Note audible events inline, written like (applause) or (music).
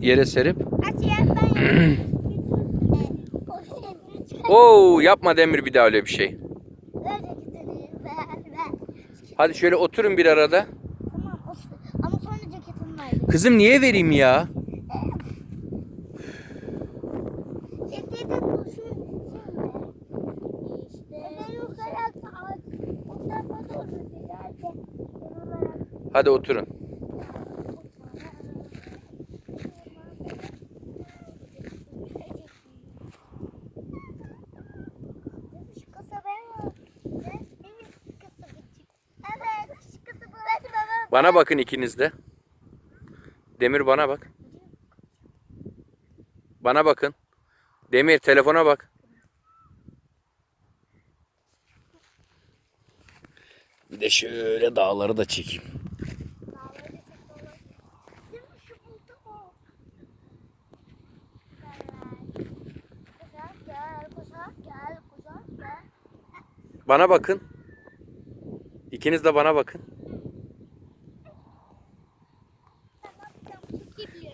yere serip. (clears throat) Oo yapma Demir bir daha öyle bir şey. Hadi şöyle oturun bir arada. Tamam. Ama sonra ceketini ver. Kızım niye vereyim ya? Ceketi dursun Bana bakın ikiniz de. Demir bana bak. Bana bakın. Demir telefona bak. Bir de şöyle dağları da çekeyim. Bana bakın. İkiniz de bana bakın. Wikipedia.